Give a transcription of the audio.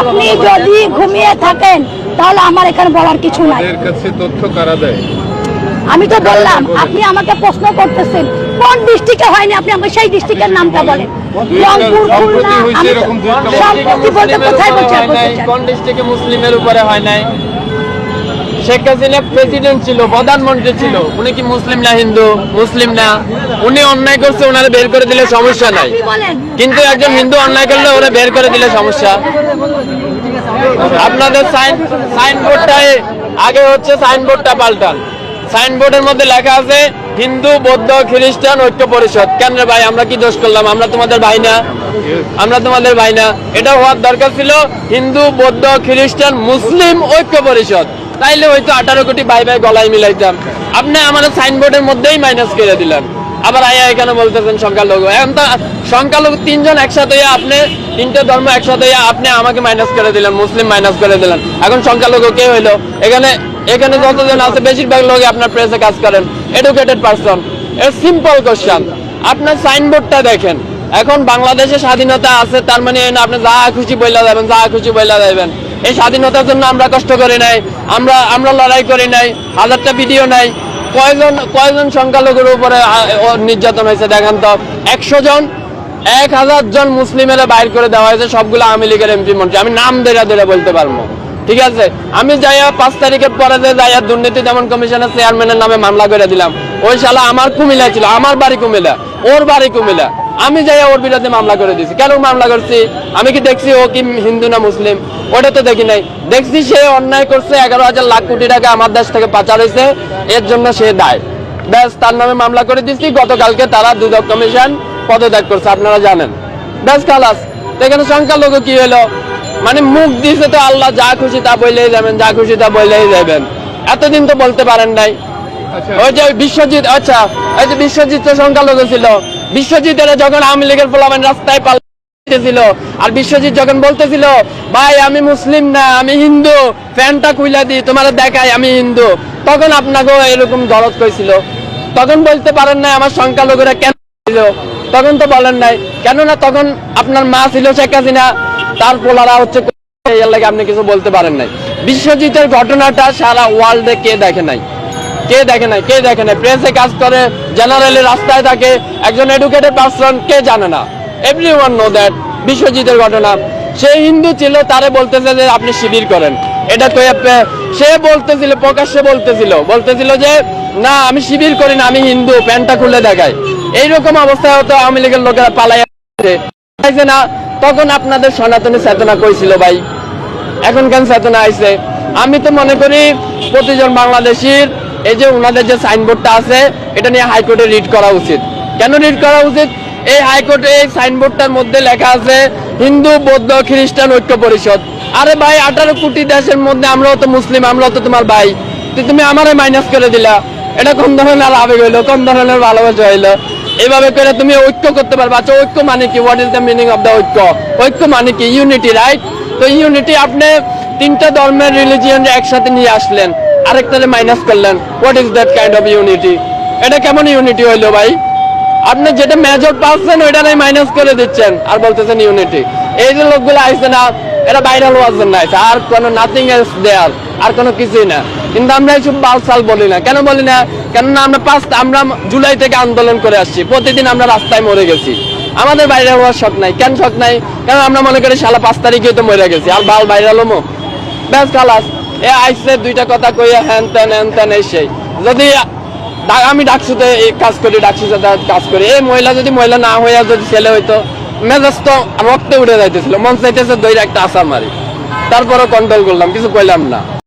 আপনি যদি ঘুমিয়ে থাকেন তাহলে আমার এখানে বলার কিছু নাই। এর কাছে তথ্য কারা দেয়? আমি তো বললাম আপনি আমাকে প্রশ্ন করতেছেন কোন ডিস্ট্রিক্টে হয়নি আপনি আমাকে সেই ডিস্ট্রিক্টের নামটা বলেন? রংপুর খুলনা আমি সম্প্রতি বলতে কোথায় বলছেন? কোন ডিস্ট্রিক্টে মুসলিমের উপরে হয় নাই? শেখ হাসিনা প্রেসিডেন্ট ছিল, প্রধানমন্ত্রী ছিল। উনি কি মুসলিম না হিন্দু? মুসলিম না। উনি অন্যায় করছে ওনারা বের করে দিলে সমস্যা নাই। কিন্তু একজন হিন্দু অন্যায় করলে ওরা বের করে দিলে সমস্যা। আপনাদের সাইন আগে হচ্ছে সাইনবোর্ডটা পাল্টান। সাইনবোর্ডের মধ্যে লেখা আছে, হিন্দু, বৌদ্ধ, খ্রিস্টান, ঐক্য পরিষদ। কেন ভাই, আমরা কি দোষ করলাম? আমরা তোমাদের ভাই না? আমরা তোমাদের ভাই না? এটা হওয়ার দরকার ছিল হিন্দু, বৌদ্ধ, খ্রিস্টান, মুসলিম ঐক্য পরিষদ। তাইলে হয়তো আঠারো কোটি ভাই ভাই গলায় মিলাইতাম। আপনি আমাদের সাইনবোর্ডের মধ্যেই মাইনাস করে দিলেন। আবার আয়া এখানে বলতেছেন, সংখ্যালঘু। এখন তো সংখ্যালঘু তিনজন একসাথে আপনি তিনটে ধর্ম একসাথে আপনি আমাকে মাইনাস করে দিলেন, মুসলিম মাইনাস করে দিলেন। এখন সংখ্যালঘু কে হইল? এখানে এখানে যতজন আছে, বেশিরভাগ লোক আপনার প্রেসে কাজ করেন। এডুকেটেড পারসন এর সিম্পল কোশ্চেন আপনার সাইনবোর্ডটা দেখেন। এখন বাংলাদেশে স্বাধীনতা আছে, তার মানে আপনি যা খুশি বইলা যাবেন, যা খুশি বইলা যাবেন এই স্বাধীনতার জন্য আমরা কষ্ট করি নাই, আমরা আমরা লড়াই করি নাই, হাজারটা ভিডিও নাই, কয়জন কয়জন সংখ্যালঘুর উপরে নির্যাতন হয়েছে দেখেন তো। একশো জন, এক হাজার জন মুসলিমেরা বাইর করে দেওয়া হয়েছে, সবগুলো আওয়ামী লীগের এমপি মন্ত্রী। আমি নাম ধরে ধরে বলতে পারব। ঠিক আছে? আমি যাইয়া পাঁচ তারিখের পরে যে যাইয়া দুর্নীতি দমন কমিশনের চেয়ারম্যানের নামে মামলা করে দিলাম, ওই শালা আমার কুমিল্লা ছিল, আমার বাড়ি কুমিলা ওর বাড়ি কুমিল্লা। আমি যাই ওর বিরুদ্ধে মামলা করে দিছি। কেন মামলা করছি? আমি কি দেখছি ও কি হিন্দু না মুসলিম? ওটা তো দেখি নাই। দেখছি সে অন্যায় করছে এগারো হাজার লাখ কোটি টাকা আমার দেশ থেকে পাচার হয়েছে এর জন্য সে দায়। ব্যাস তার নামে মামলা করে দিচ্ছি গতকালকে তারা দুদক কমিশন পদত্যাগ করছে আপনারা জানেন। ব্যাস খালাস। এখানে সংখ্যালঘু কি হলো? মানে মুখ দিয়েছে তো আল্লাহ যা খুশি তা বললেই যাবেন যা খুশি তা বললেই যাবেন। এতদিন তো বলতে পারেন নাই। আচ্ছা। ওই যে বিশ্বজিৎ আচ্ছা ওই যে বিশ্বজিৎ তো সংখ্যালঘু ছিল। বিশ্বজিতের যখন আওয়ামী লীগের পোলাবেন রাস্তায় পাল্টেছিল আর বিশ্বজিৎ যখন বলতেছিল, ভাই, আমি মুসলিম না, আমি হিন্দু, ফ্যানটা খুইলা দিই তোমার দেখাই আমি হিন্দু। তখন আপনাকেও এরকম দরদ কইছিল। তখন বলতে পারেন না আমার সংখ্যালঘুরা কেন তখন তো বলেন নাই। কেননা তখন আপনার মা ছিল শেখ হাসিনা, তার পোলারা হচ্ছে আপনি কিছু বলতে পারেন নাই। বিশ্বজিতের ঘটনাটা সারা ওয়ার্ল্ডে কে দেখে নাই? কে দেখে নাই, কে দেখে নাই? প্রেসে কাজ করে জেনারেলি রাস্তায় থাকে, একজন এডুকেটেড পার্সন কে জানে না? এভরি ওয়ান নো দ্যাট বিশ্বজিতের ঘটনা। সে হিন্দু ছিল, তারে বলতেছে যে আপনি শিবির করেন। এটা তো সে বলতেছিল, প্রকাশ্যে বলতেছিল। বলতেছিল যে, না, আমি শিবির করি না, আমি হিন্দু, প্যান্টটা খুলে দেখাই। এইরকম অবস্থায় হতো আওয়ামী লীগের লোকেরা পালাই না, তখন আপনাদের সনাতনী চেতনা কইছিল, ভাই এখন কেন চেতনা আইছে। আমি তো মনে করি, প্রতিজন বাংলাদেশির এই যে ওনাদের যে সাইনবোর্ডটা আছে, এটা নিয়ে হাইকোর্টে রিড করা উচিত। কেন রিড করা উচিত? এই হাইকোর্টে এই সাইনবোর্ডটার মধ্যে লেখা আছে, হিন্দু, বৌদ্ধ, খ্রিস্টান, ঐক্য পরিষদ। আরে ভাই, আঠারো কোটি দেশের মধ্যে আমরাও তো মুসলিম, আমরাও তো তোমার ভাই। তুমি আমারে মাইনাস করে দিলা। এটা কোন ধরনের আবেগ হইল? কোন ধরনের ভালোবাসা হইল? এইভাবে করে তুমি ঐক্য করতে পারবে। আচ্ছা ঐক্য মানে কি? What is the meaning of the oikya? ঐক্য মানে কি? ইউনিটি রাইট তো ইউনিটি আপনি তিনটা ধর্মের রিলিজিয়ন একসাথে নিয়ে আসলেন। আরেকটারে মাইনাস করলেন। What is that kind of unity এটা কেমন ইউনিটি হইল ভাই? আপনি যেটা মেজর পাচ্ছেন ওইটারে মাইনাস করে দিচ্ছেন। আর বলতেছেন ইউনিটি এই যে লোকগুলো আইছে না এটা ভাইরাল হওয়ার জন্য আইছে। আর কোনো নাথিং এলস দেয়ার, আর কোনো কিছুই না। কিন্তু আমরা এইসব বালসাল বলি না। কেন বলি না? কেননা আমরা পাঁচ আমরা জুলাই থেকে আন্দোলন করে আসছি। প্রতিদিন আমরা রাস্তায় মরে গেছি। আমাদের বাইরে হওয়ার শখ নাই। কেন শখ নাই? কারণ আমরা মনে করি সালা পাঁচ তারিখে তো মরে গেছি। আর বাল বাইরে হলো ব্যাস খালাস। এ আইসে দুইটা কথা কইয়া হ্যান ত্যান হ্যান ত্যান এই সেই। যদি আমি ডাকসুতে কাজ করি, ডাকসুতে কাজ করি। এই মহিলা যদি মহিলা না হইয়া যদি ছেলে হইতো, মেজাজ রক্তে উঠে যাইতেছিল। মন চাইতেছে দইরা একটা আশা মারি। তারপরে কন্ট্রোল করলাম, কিছু কইলাম না।